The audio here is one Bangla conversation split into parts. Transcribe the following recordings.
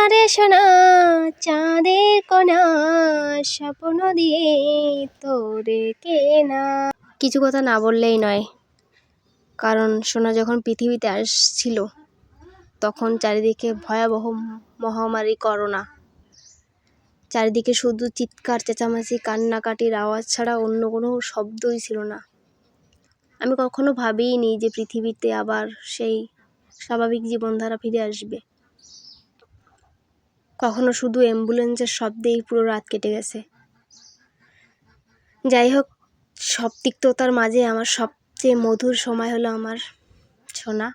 সোনারে সোনা, চাঁদের কোনা, স্বপ্ন দিয়ে তোরে কেনা। কিছু কথা না বললেই নয়, কারণ সোনা যখন পৃথিবীতে আসছিল, তখন চারিদিকে ভয়াবহ মহামারী করোনা। চারিদিকে শুধু চিৎকার, চেঁচামেচি, কান্নাকাটির আওয়াজ ছাড়া অন্য কোনো শব্দই ছিল না। আমি কখনো ভাবিনি যে পৃথিবীতে আবার সেই স্বাভাবিক জীবনধারা ফিরে আসবে। কখনো শুধু অ্যাম্বুলেন্সের শব্দেই পুরো রাত কেটে গেছে। যাই হোক, সব তিক্ততার মাঝে আমার সবচেয়ে মধুর সময় হলো আমার সোনা,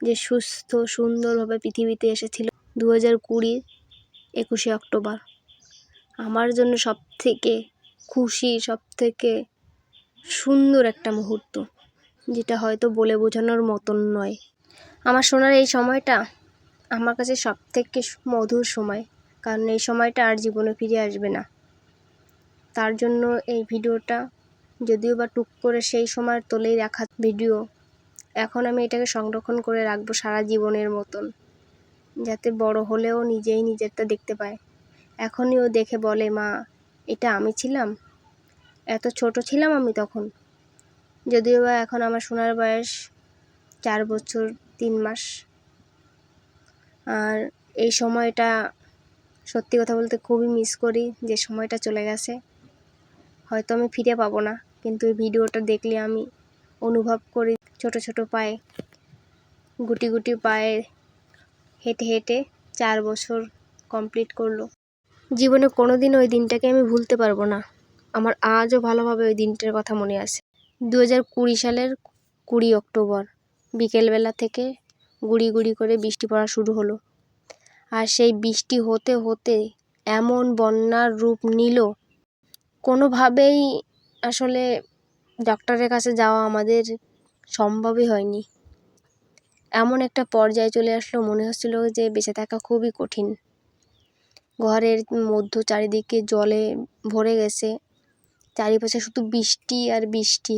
যে সুস্থ, সুন্দরভাবে পৃথিবীতে এসেছিল দু হাজার কুড়ি একুশে অক্টোবর। আমার জন্য সব থেকে খুশি সব থেকে সুন্দর একটা মুহূর্ত, যেটা হয়তো বলে বোঝানোর মতন নয়। আমার সোনার এই সময়টা আমার কাছে সব থেকে মধুর সময়। কারণ এই সময়টা আর জীবনে ফিরে আসবে না। তার জন্য এই ভিডিওটা যদিও বা টুক করে সেই সময় তোলেই রাখা ভিডিও, এখন আমি এটাকে সংরক্ষণ করে রাখব সারা জীবনের মতন। যাতে বড় হলেও নিজেই নিজেরটা দেখতে পায়। এখনই ও দেখে বলে, মা, এটা আমি ছিলাম? এত ছোট ছিলাম আমি তখন? যদিও বা এখন আমার সোনার বয়স চার বছর তিন মাস। আর এই সময়টা সত্যি কথা বলতে খুবই মিস করি, যে সময়টা চলে গেছে। হয়তো আমি ফিরে পাবো না, কিন্তু এই ভিডিওটা দেখলে আমি অনুভব করি ছোট ছোট পায়ে, গুটি গুটি পায়ে হেঁটে হেঁটে চার বছর কমপ্লিট করল। জীবনে কোনো দিন ওই দিনটাকে আমি ভুলতে পারব না। আমার আজও ভালোভাবে ওই দিনটার কথা মনে আছে। দু হাজার কুড়ি সালের কুড়ি অক্টোবর, বিকেলবেলা থেকে গুড়ি গুড়ি করে বৃষ্টি পড়া শুরু হলো। আর সেই বৃষ্টি হতে হতে এমন বন্যার রূপ নিল, কোনোভাবেই আসলে ডক্টরের কাছে যাওয়া আমাদের সম্ভবই হয়নি। এমন একটা পর্যায়ে চলে আসলো, মনে হচ্ছিল যে বেঁচে থাকা খুবই কঠিন। ঘরের মধ্য চারিদিকে জলে ভরে গেছে, চারিপাশে শুধু বৃষ্টি আর বৃষ্টি।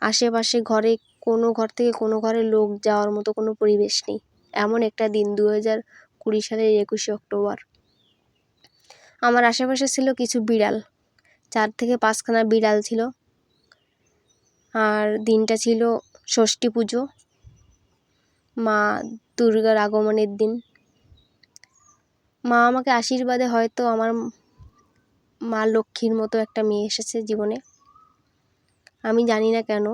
আশেপাশে ঘরে কোনো ঘর থেকে কোনো ঘরে লোক যাওয়ার মতো কোনো পরিবেশ নেই। এমন একটা দিন দু হাজার কুড়ি সালের একুশে অক্টোবর। আমার আশেপাশে ছিল কিছু বিড়াল। চার থেকে পাঁচখানা বিড়াল ছিল। আর দিনটা ছিল ষষ্ঠী পুজো, মা দুর্গার আগমনের দিন। মা আমাকে আশীর্বাদে হয়তো আমার মা লক্ষ্মীর মতো একটা মেয়ে এসেছে জীবনে। আমি জানি না কেন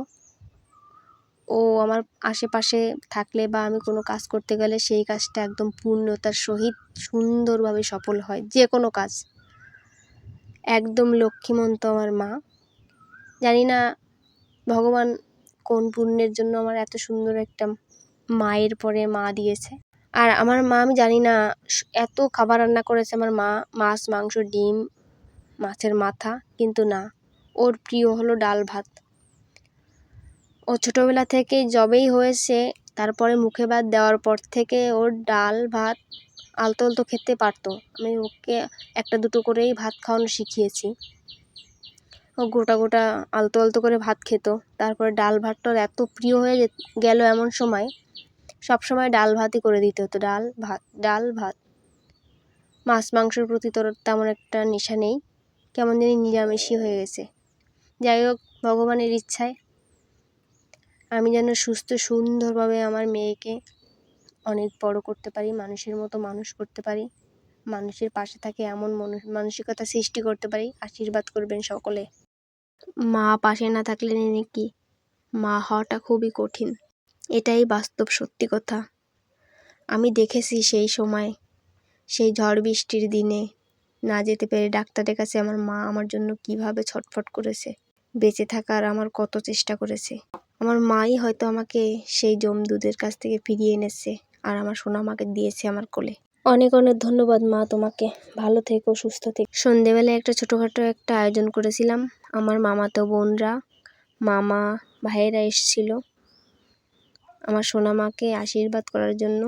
ও আমার আশেপাশে থাকলে বা আমি কোনো কাজ করতে গেলে সেই কাজটা একদম পূর্ণতার সহিত সুন্দরভাবে সফল হয়, যে কোনো কাজ। একদম লক্ষ্মীমন্ত আমার মা। জানি না ভগবান কোন পুণ্যের জন্য আমার এত সুন্দর একটা মায়ের পরে মা দিয়েছে। আর আমার মা, আমি জানি না এত খাবার রান্না করেছে আমার মা, মাছ, মাংস, ডিম, মাছের মাথা, কিন্তু না। ওর প্রিয় হলো ডাল ভাত। ও ছোটোবেলা থেকে যবেই হয়েছে। তারপরে মুখে ভাত দেওয়ার পর থেকে ওর ডাল, ভাত, আলতো আলতো খেতে পারতো। আমি ওকে একটা দুটো করেই ভাত খাওয়ানো শিখিয়েছি। ও গোটা গোটা আলতো আলতো করে ভাত খেত। তারপরে ডাল ভাতটা এত প্রিয় হয়ে গেল এমন সময়। সব সময় ডাল ভাতই করে দিতে হতো, ডাল ভাত ডাল ভাত। মাছ মাংসের প্রতি তোর তেমন একটা নেশা নেই। কেমন জানি নিরামিষই হয়ে গেছে। যাই হোক, ভগবানের ইচ্ছায় আমি যেন সুস্থ, সুন্দরভাবে আমার মেয়েকে অনেক বড় করতে পারি, মানুষের মতো মানুষ করতে পারি, মানুষের পাশে থাকে এমন মানসিকতা সৃষ্টি করতে পারি, আশীর্বাদ করবেন সকলে। মা পাশে না থাকলে কি? মা হওয়াটা খুবই কঠিন। এটাই বাস্তব সত্যি কথা। আমি দেখেছি সেই সময়, সেই ঝড় বৃষ্টির দিনে না যেতে পেরে ডাক্তারের কাছে আমার মা আমার জন্য কীভাবে ছটফট করেছে, বেঁচে থাকার আমার কত চেষ্টা করেছে। আমার মাই হয়তো আমাকে সেই জমদুদের কাছ থেকে ফিরিয়ে এনেছে আর আমার সোনা আমাকে দিয়েছে আমার কোলে। অনেক অনেক ধন্যবাদ মা তোমাকে। ভালো থেকো, সুস্থ থেকো। সন্ধেবেলায় একটা ছোটোখাটো একটা আয়োজন করেছিলাম। আমার মামাতো বোনরা, মামা, ভাইয়েরা এসেছিল আমার সোনা মাকে আশীর্বাদ করার জন্য।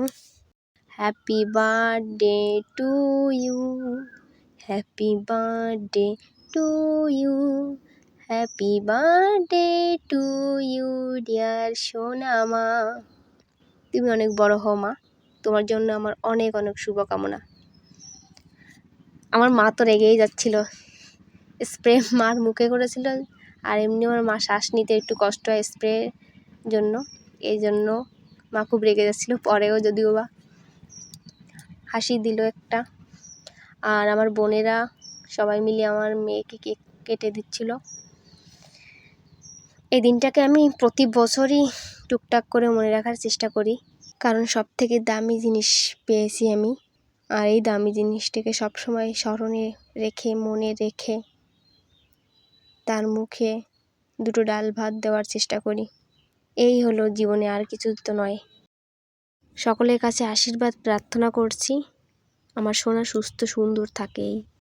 Happy birthday to you happy birthday to you happy birthday to you dear সোনা মা তুমি অনেক বড় হও, মা। তোমার জন্য আমার অনেক অনেক শুভকামনা। আমার মা তো রেগেই যাচ্ছিল। স্প্রে মার মুখে করেছিল আর এমনি আমার মা শ্বাস নিতে একটু কষ্ট হয় স্প্রে জন্য। এই জন্য মা খুব রেগে যাচ্ছিল, পরেও যদিও বা। হাসি দিল একটা। আর আমার বোনেরা সবাই মিলে আমার মেয়েকে কেক কেটে দিচ্ছিল। এই দিনটাকে আমি প্রতি বছরই টুকটাক করে মনে রাখার চেষ্টা করি। কারণ সব থেকে দামি জিনিস পেয়েছি আমি। আর এই দামি জিনিসটাকে সবসময় স্মরণে রেখে, মনে রেখে, তার মুখে দুটো ডাল ভাত দেওয়ার চেষ্টা করি। এই হলো জীবনে আর কিছু তো নয়। সকলের কাছে আশীর্বাদ প্রার্থনা করছি। আমার সোনা সুস্থ সুন্দর থাকে এই